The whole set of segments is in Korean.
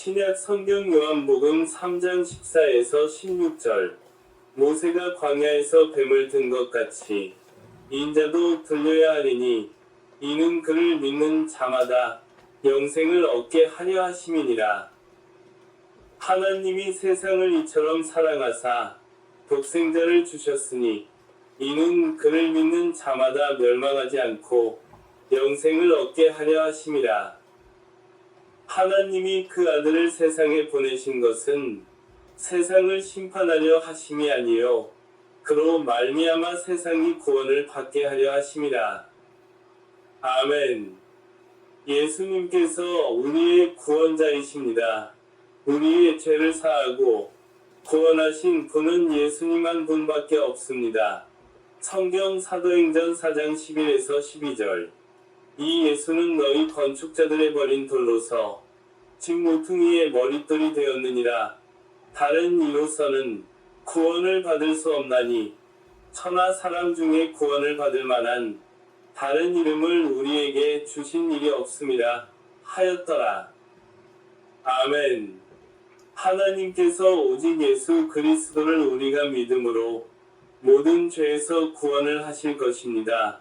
신약 성경 요한복음 3장 14에서 16절 모세가 광야에서 뱀을 든 것 같이 인자도 들려야 하리니 이는 그를 믿는 자마다 영생을 얻게 하려 하심이니라. 하나님이 세상을 이처럼 사랑하사 독생자를 주셨으니 이는 그를 믿는 자마다 멸망하지 않고 영생을 얻게 하려 하심이라. 하나님이 그 아들을 세상에 보내신 것은 세상을 심판하려 하심이 아니요 그로 말미암아 세상이 구원을 받게 하려 하심이라. 아멘. 예수님께서 우리의 구원자이십니다. 우리의 죄를 사하고 구원하신 분은 예수님 한 분밖에 없습니다. 성경 사도행전 4장 11에서 12절 이 예수는 너희 건축자들의 버린 돌로서 집 모퉁이의 머릿돌이 되었느니라. 다른 이로서는 구원을 받을 수 없나니 천하 사람 중에 구원을 받을 만한 다른 이름을 우리에게 주신 일이 없음이라 하였더라. 아멘. 하나님께서 오직 예수 그리스도를 우리가 믿음으로 모든 죄에서 구원을 하실 것입니다.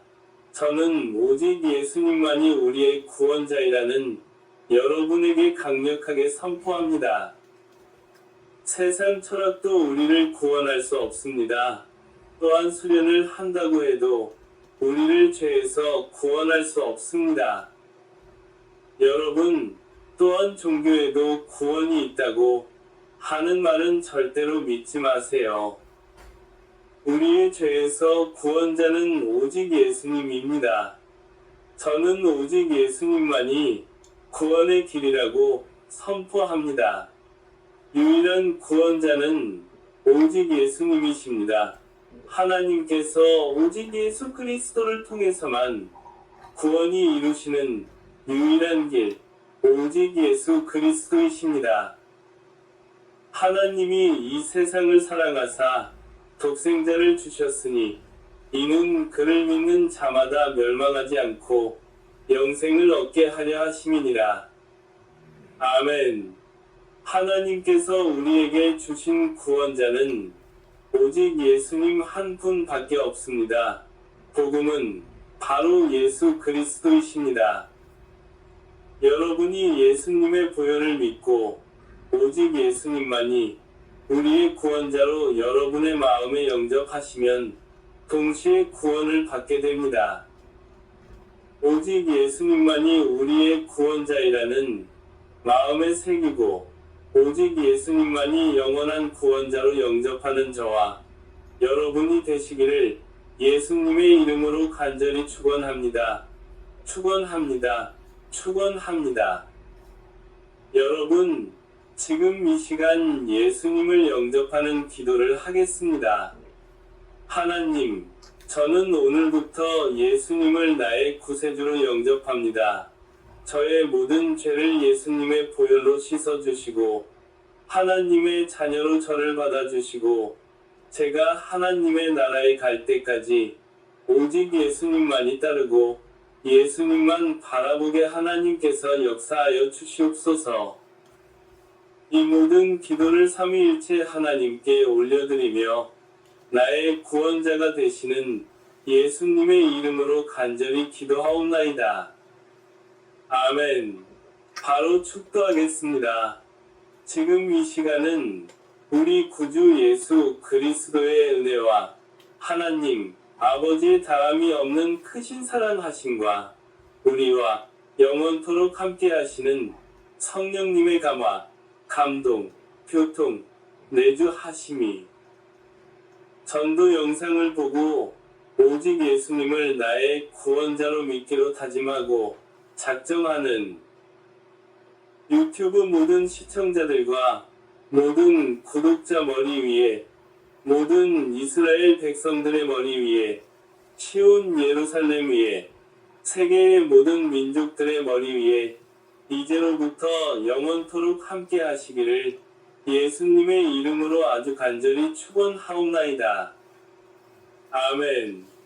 저는 오직 예수님만이 우리의 구원자이라는 여러분에게 강력하게 선포합니다. 세상 철학도 우리를 구원할 수 없습니다. 또한 수련을 한다고 해도 우리를 죄에서 구원할 수 없습니다. 여러분, 또한 종교에도 구원이 있다고 하는 말은 절대로 믿지 마세요. 우리의 죄에서 구원자는 오직 예수님입니다. 저는 오직 예수님만이 구원의 길이라고 선포합니다. 유일한 구원자는 오직 예수님이십니다. 하나님께서 오직 예수 그리스도를 통해서만 구원이 이루시는 유일한 길, 오직 예수 그리스도이십니다. 하나님이 이 세상을 사랑하사 독생자를 주셨으니 이는 그를 믿는 자마다 멸망하지 않고 영생을 얻게 하려 하심이니라. 아멘. 하나님께서 우리에게 주신 구원자는 오직 예수님 한 분밖에 없습니다. 복음은 바로 예수 그리스도이십니다. 여러분이 예수님의 보혈을 믿고 오직 예수님만이 우리의 구원자로 여러분의 마음에 영접하시면 동시에 구원을 받게 됩니다. 오직 예수님만이 우리의 구원자이라는 마음에 새기고 오직 예수님만이 영원한 구원자로 영접하는 저와 여러분이 되시기를 예수님의 이름으로 간절히 축원합니다. 축원합니다. 축원합니다. 여러분, 지금 이 시간 예수님을 영접하는 기도를 하겠습니다. 하나님, 저는 오늘부터 예수님을 나의 구세주로 영접합니다. 저의 모든 죄를 예수님의 보혈로 씻어주시고, 하나님의 자녀로 저를 받아주시고, 제가 하나님의 나라에 갈 때까지 오직 예수님만이 따르고, 예수님만 바라보게 하나님께서 역사하여 주시옵소서. 이 모든 기도를 삼위일체 하나님께 올려드리며 나의 구원자가 되시는 예수님의 이름으로 간절히 기도하옵나이다. 아멘. 바로 축도하겠습니다. 지금 이 시간은 우리 구주 예수 그리스도의 은혜와 하나님 아버지의 다함이 없는 크신 사랑하심과 우리와 영원토록 함께 하시는 성령님의 감화, 감동, 교통, 내주하심이 전도 영상을 보고 오직 예수님을 나의 구원자로 믿기로 다짐하고 작정하는 유튜브 모든 시청자들과 모든 구독자 머리 위에 모든 이스라엘 백성들의 머리 위에 시온 예루살렘 위에 세계의 모든 민족들의 머리 위에 이제로부터 영원토록 함께 하시기를 예수님의 이름으로 아주 간절히 축원하옵나이다. 아멘.